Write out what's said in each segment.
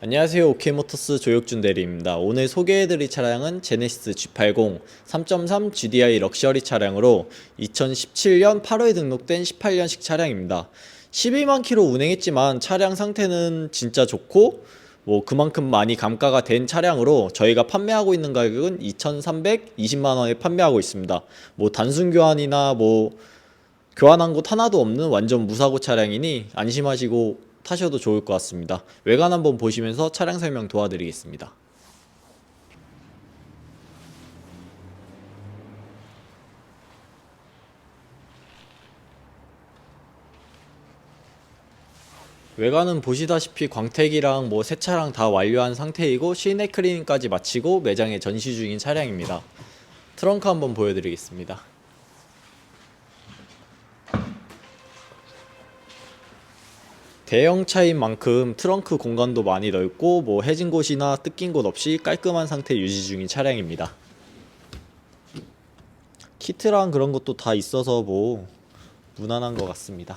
안녕하세요. 오케이모터스 조혁준 대리입니다. 오늘 소개해드릴 차량은 제네시스 G80 3.3 GDI 럭셔리 차량으로 2017년 8월에 등록된 18년식 차량입니다. 12만 킬로 운행했지만 차량 상태는 진짜 좋고 뭐 그만큼 많이 감가가 된 차량으로 저희가 판매하고 있는 가격은 2,320만 원에 판매하고 있습니다. 뭐 단순 교환이나 뭐 교환한 곳 하나도 없는 완전 무사고 차량이니 안심하시고 타셔도 좋을 것 같습니다. 외관 한번 보시면서 차량 설명 도와드리겠습니다. 외관은 보시다시피 광택이랑 뭐 세차랑 다 완료한 상태이고 실내 클리닝까지 마치고 매장에 전시 중인 차량입니다. 트렁크 한번 보여드리겠습니다. 대형 차인 만큼 트렁크 공간도 많이 넓고 뭐 해진 곳이나 뜯긴 곳 없이 깔끔한 상태 유지 중인 차량입니다. 키트랑 그런 것도 다 있어서 뭐 무난한 것 같습니다.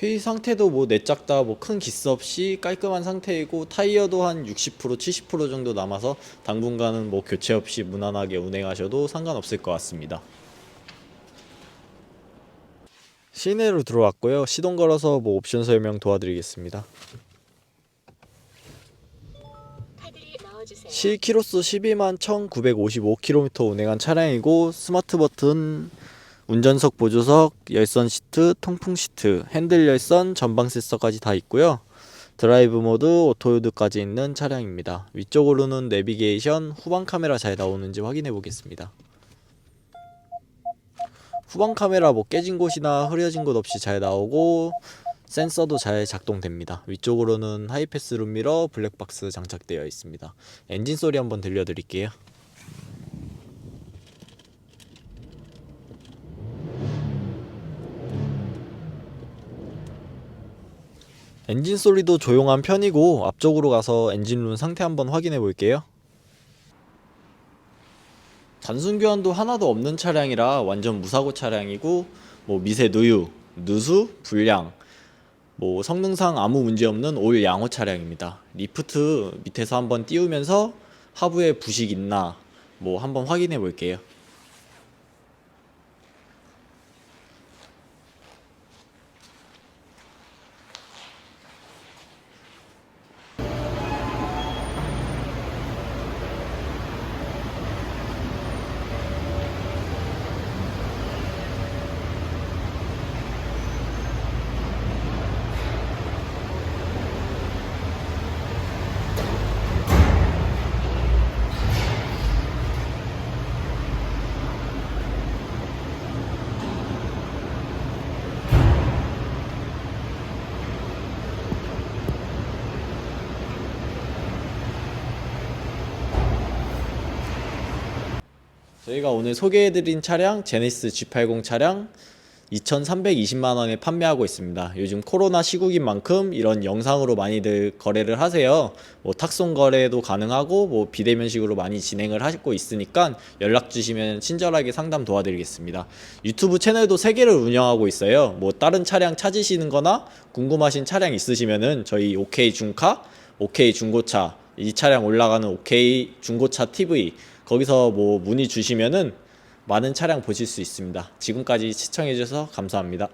휠 상태도 뭐 내짝다 뭐 큰 기스 없이 깔끔한 상태이고 타이어도 한 60% 70% 정도 남아서 당분간은 뭐 교체 없이 무난하게 운행하셔도 상관없을 것 같습니다. 시내로 들어왔고요. 시동 걸어서 뭐 옵션 설명 도와드리겠습니다. 실키로수 12만 1955km 운행한 차량이고 스마트 버튼, 운전석 보조석, 열선 시트, 통풍 시트, 핸들 열선, 전방 센서까지 다 있고요. 드라이브 모드, 오토유드까지 있는 차량입니다. 위쪽으로는 내비게이션, 후방 카메라 잘 나오는지 확인해 보겠습니다. 후방 카메라 뭐 깨진 곳이나 흐려진 곳 없이 잘 나오고 센서도 잘 작동됩니다. 위쪽으로는 하이패스 룸미러 블랙박스 장착되어 있습니다. 엔진 소리 한번 들려드릴게요. 엔진 소리도 조용한 편이고 앞쪽으로 가서 엔진룸 상태 한번 확인해 볼게요. 단순 교환도 하나도 없는 차량이라 완전 무사고 차량이고 뭐 미세 누유, 누수, 불량 뭐 성능상 아무 문제 없는 올 양호 차량입니다. 리프트 밑에서 한번 띄우면서 하부에 부식 있나 뭐 한번 확인해 볼게요. 저희가 오늘 소개해드린 차량 제네시스 G80 차량 2,320만 원에 판매하고 있습니다. 요즘 코로나 시국인 만큼 이런 영상으로 많이들 거래를 하세요. 뭐 탁송 거래도 가능하고 뭐 비대면식으로 많이 진행을 하고 있으니까 연락 주시면 친절하게 상담 도와드리겠습니다. 유튜브 채널도 3개를 운영하고 있어요. 뭐 다른 차량 찾으시는 거나 궁금하신 차량 있으시면은 저희 OK 중카, OK 중고차 이 차량 올라가는 OK 중고차 TV 거기서 뭐 문의 주시면은 많은 차량 보실 수 있습니다. 지금까지 시청해 주셔서 감사합니다.